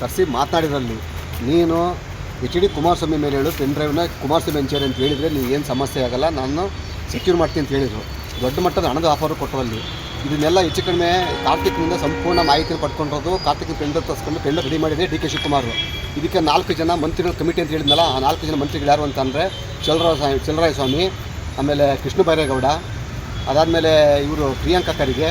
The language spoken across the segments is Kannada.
ಕರೆಸಿ ಮಾತನಾಡಿದ್ರಲ್ಲಿ ನೀನು ಎಚ್ ಡಿ ಕುಮಾರಸ್ವಾಮಿ ಮೇಲೆ ಹೇಳು ಪೆನ್ ಡ್ರೈವ್ನ ಕುಮಾರಸ್ವಾಮಿ ಹಂಚೇರಿ ಅಂತ ಹೇಳಿದರೆ ನೀವು ಏನು ಸಮಸ್ಯೆ ಆಗಲ್ಲ, ನಾನು ಸೆಕ್ಯೂರ್ ಮಾಡ್ತೀನಿ ಅಂತ ಹೇಳಿದರು. ದೊಡ್ಡ ಮಟ್ಟದ ಹಣದ ಆಫರ್ ಕೊಟ್ಟರು ಅಲ್ಲಿ ಇದನ್ನೆಲ್ಲ ಹೆಚ್ಚು ಕಡಿಮೆ ಕಾರ್ತಿಕ್ನಿಂದ ಸಂಪೂರ್ಣ ಮಾಹಿತಿ ಪಡ್ಕೊಂಡಿರೋದು ಕಾರ್ತಿಕ್ ಟೆಂಡರ್ ತರಿಸ್ಕೊಂಡು ಟೆಂಡರ್ ರೆಡಿ ಮಾಡಿದೆ ಡಿ ಕೆ ಶಿವಕುಮಾರ್. ಇದಕ್ಕೆ ನಾಲ್ಕು ಜನ ಮಂತ್ರಿಗಳ ಕಮಿಟಿ ಅಂತ ಹೇಳಿದ್ನಲ್ಲ, ಆ ನಾಲ್ಕು ಜನ ಮಂತ್ರಿಗಳು ಯಾರು ಅಂತಂದರೆ ಚಲರಾಯ ಸ್ವಾಮಿ ಸ್ವಾಮಿ ಆಮೇಲೆ ಕೃಷ್ಣ ಬೈರೇಗೌಡ, ಅದಾದಮೇಲೆ ಇವರು ಪ್ರಿಯಾಂಕಾ ಖರ್ಗೆ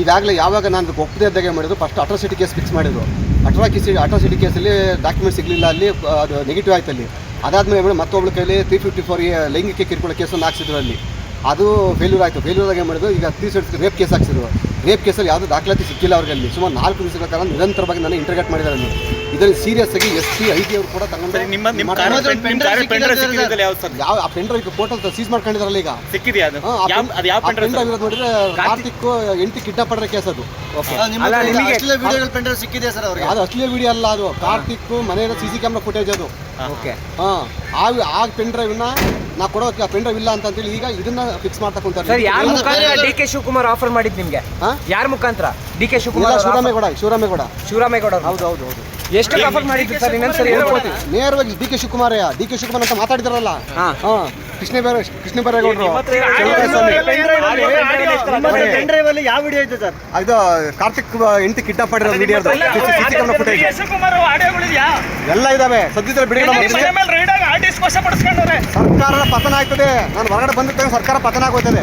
ಈಗಾಗಲೇ ಯಾವಾಗ ನಾನು ಒಪ್ಪದೇ ಇದ್ದಾಗ ಮಾಡಿದ್ರು? ಫಸ್ಟ್ ಅಟ್ರಾಸಿಟಿ ಕೇಸ್ ಫಿಕ್ಸ್ ಮಾಡಿದ್ರು. ಅಟ್ರಾಕಿಸಿ ಅಟ್ರಾಸಿಟಿ ಕೇಸಲ್ಲಿ ಡಾಕ್ಯುಮೆಂಟ್ ಸಿಗಲಿಲ್ಲ, ಅಲ್ಲಿ ಅದು ನೆಗೆಟಿವ್ ಆಯ್ತು ಅಲ್ಲಿ. ಅದಾದಮೇಲೆ ಮತ್ತೊಬ್ಬಳ ಕೈಲಿ ತ್ರೀ ಫಿಫ್ಟಿ ಫೋರ್ ಲೈಂಗಿಕ ಕಿರುಕುಳ ಕೇಸನ್ನು ಹಾಕ್ಸಿದ್ರು ಅಲ್ಲಿ. ಅದು ಫೇಲ್ಯೂರ್ ಆಯಿತು. ಫೇಲ್ಯೂರ್ ಆಗಿ ಮಾಡಿದ್ರು? ಈಗ ತ್ರೀ ಸೆಟ್ಸ್ ರೇಪ್ ಕೇಸ್ ಹಾಕ್ಸಿದ್ರು. ರೇಪ್ ಕೇಸಲ್ಲಿ ಯಾವುದೂ ದಾಖಲಾತಿ ಸಿಕ್ಕಿಲ್ಲ ಅವ್ರಿಗೆ ಅಲ್ಲಿ. ಸುಮಾರು ನಾಲ್ಕು ದಿವಸಗಳ ಕಾಲ ನಿರಂತರವಾಗಿ ನಾನು ಇಂಟರ್ಗೇಟ್ ಮಾಡಿದ್ದಾರೆ ನೀವು ಇದರಲ್ಲಿ ಸೀರಿಯಸ್ ಆಗಿ ಎಸ್ ಸಿ ಐ ಟಿ ಅವರು ಕೂಡ ತಗೊಂಡು ನಿಮ್ಮ ನಿಮ್ಮ ಕಾರ್ ಮಾತಾಡೋದು ನಿಮ್ಮ ಕಾರ್ ಪೆಂಡ್ರೈವ್ ಸಿಕ್ಕಿದ್ದಲ್ಲ ಯಾವ್ದು ಸರ್? ಯಾವ ಆ ಪೆನ್ ಡ್ರೈವ್ ಫೋಟೋ ಸೀಸ್ ಮಾಡ್ಕೊಂಡಿದಾರಲ್ಲ ಈಗ. ಸಿಕ್ಕಿದೆಯಾ ನೋಡಿದ್ರೆ ಕಾರ್ತಿಕ್ ಎಂಟಿ ಕಿಡ್ನಾಪ್ ಮಾಡಿರೋ ಕೇಸ್ ಅದು. ಸಿಕ್ಕಿದೆ ಸರ್ ಅವ್ರಿಗೆ? ಅದು ಅಶ್ಲೀಲ ವಿಡಿಯೋ ಅಲ್ಲ ಅದು. ಕಾರ್ತಿಕ್ ಮನೆಯ ಸಿ ಸಿ ಕ್ಯಾಮ್ರಾ ಫುಟೇಜ್ ಅದು. ಓಕೆ ಹಾಂ. ಆ ಆ ಪೆನ್ ಡ್ರೈವ್ನ ನಾ ಕೊಡೋ ಪೆಂಡ್ರೈವ್ ಇಲ್ಲ ಅಂತ ಅಂತೇಳಿ ಈಗ ಇದನ್ನ ಫಿಕ್ಸ್ ಮಾಡ್ತಕ್ಕಂತಾರೆ ಕುಂತಾರೆ. ಸರ್ ಯಾರ ಮುಖಾಂತರ ಡಿ ಕೆ ಶಿವಕುಮಾರ್ ಆಫರ್ ಮಾಡಿದ್ ನಿಮ್ಗೆ? ಹಾ? ಯಾರ ಮುಖಾಂತರ? ಡಿ ಕೆ ಇಲ್ಲ ಶಿವಕುಮಾರ್ ಶಿವರಾಮೇಗೌಡ ಶಿವರಾಮೇಗೌಡ. ಶಿವರಾಮೇಗೌಡ ಅವ್ರು. ಹೌದು ಹೌದು ಹೌದು. ಎಷ್ಟು ಆಫರ್ ಮಾಡಿದ್ರು ಸರ್ ಇನ್ನೊಂದ್ಸರಿ? ಹೇಳ್ಕೊಡ್ತೀನಿ ನೇರವಾಗಿ ಡಿ ಕೆ ಶಿವಕುಮಾರಯ್ಯ ಡಿ ಕೆ ಶಿವಕುಮಾರ್ ಅಂತ ಮಾತಾಡಿದಾರಲ್ಲ? ಹಾ. ಹಾಂ. ಕೃಷ್ಣ ಬೇರೆ ಕೃಷ್ಣ ಬೈರೇಗೌಡರು ಪೆಂಡ್ರೈವ್ ಅಲ್ಲಿ ಯಾವ ವಿಡಿಯೋ ಇದೆ ಸರ್? ಇದು ಕಾರ್ತಿಕ್ ಹೆಂಡತಿ ಕಿಡ್ನಾಪ್ ಮಾಡಿರೋ video C C camera footage ಎಲ್ಲ ಇದಾವೆ. ಸದ್ಯದಲ್ಲಿ ಬಿಡುಗಡೆ ಸರ್ಕಾರದ ಪತನ ಆಗ್ತದೆ. ನಾನು ಹೊರಗಡೆ ಬಂದ ಸರ್ಕಾರ ಪತನ ಆಗೋಯ್ತದೆ.